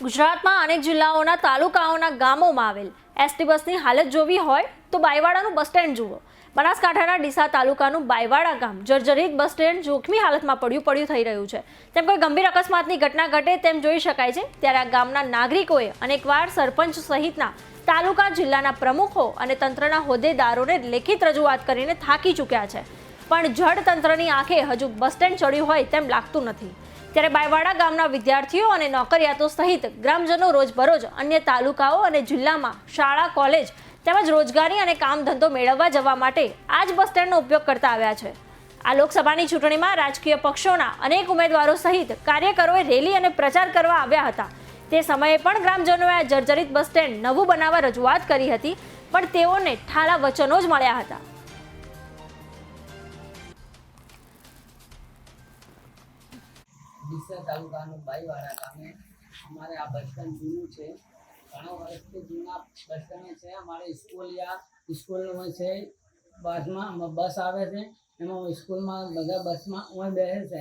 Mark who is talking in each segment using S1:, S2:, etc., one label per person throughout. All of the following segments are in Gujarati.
S1: ગુજરાતમાં અનેક જિલ્લાઓના તાલુકાઓના ગામોમાં આવેલ એસટી બસની હાલત જોવી હોય તો બાયવાડાનું બસ સ્ટેન્ડ જુઓ. બનાસકાંઠાના ડીસા તાલુકાનું બાયવાડા ગામ જર્જરિત બસ સ્ટેન્ડ જોખમી હાલતમાં પડ્યું પડ્યું થઈ રહ્યું છે. તેમ કોઈ ગંભીર અકસ્માતની ઘટના ઘટે તેમ જોઈ શકાય છે. ત્યારે આ ગામના નાગરિકોએ અનેકવાર સરપંચ સહિતના તાલુકા જિલ્લાના પ્રમુખો અને તંત્રના હોદ્દેદારોને લેખિત રજૂઆત કરીને થાકી ચૂક્યા છે. પણ જડ તંત્રની આંખે હજુ બસ સ્ટેન્ડ ચડ્યું હોય તેમ લાગતું નથી. ત્યારે બાયવાડા ગામના વિદ્યાર્થીઓ અને નોકરિયાતો સહિત ગ્રામજનો રોજબરોજ અન્ય તાલુકાઓ અને જિલ્લામાં શાળા, કોલેજ તેમજ રોજગારી અને કામ ધંધો મેળવવા જવા માટે આ જ બસ સ્ટેન્ડનો ઉપયોગ કરતા આવ્યા છે. આ લોકસભાની ચૂંટણીમાં રાજકીય પક્ષોના અનેક ઉમેદવારો સહિત કાર્યકરોએ રેલી અને પ્રચાર કરવા આવ્યા હતા. તે સમયે પણ ગ્રામજનોએ આ જર્જરિત બસ સ્ટેન્ડ નવું બનાવવા રજૂઆત કરી હતી, પણ તેઓને ઠાલા વચનો જ મળ્યા હતા.
S2: ડીસા તાલુકાનું બાઈવાડા ગામે અમારે આ બસ સ્ટેન્ડ જૂનું છે. ઘણા વર્ષથી જૂના બસ સ્ટેન્ડ છે. અમારે સ્કૂલ યા સ્કૂલમાં છે બસમાં બસ આવે છે. એમાં સ્કૂલમાં બધા બસમાં હું બેસે છે.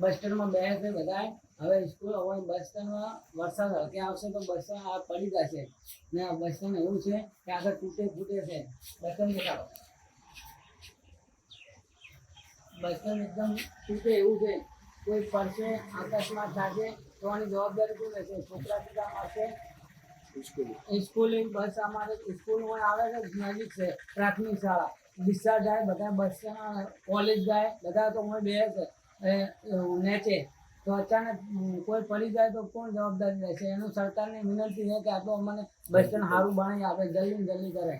S2: બસ સ્ટેન્ડમાં બેસે છે બધા હવે સ્કૂલ હવે બસ સ્ટેન્ડમાં વરસાદ હલકે આવશે તો બસ આ પડી જશે. ને આ બસ સ્ટેન્ડ એવું છે કે આગળ તૂટે ફૂટે છે. બસ સ્ટેન્ડ દેખાડો. બસ સ્ટેન્ડ એકદમ તૂટે એવું છે. કોઈ પડશે અકસ્માત થશે તો આની જવાબદારી કોણ રહેશે? છોકરા સીધા મારશે સ્કૂલ. બસ અમારે સ્કૂલમાં આવે છે નજીક છે પ્રાથમિક શાળા. ડિસ્ચાર્જ જાય બધા બસ કોલેજ જાય બધા તો હું બે છે નેચે. તો અચાનક કોઈ પડી જાય તો કોણ જવાબદારી રહેશે એનું સરકારને વિનંતી છે કે આ તો અમને બસ સ્ટેન્ડ સારું બનાવી આપે જલ્દી ને જલ્દી કરે.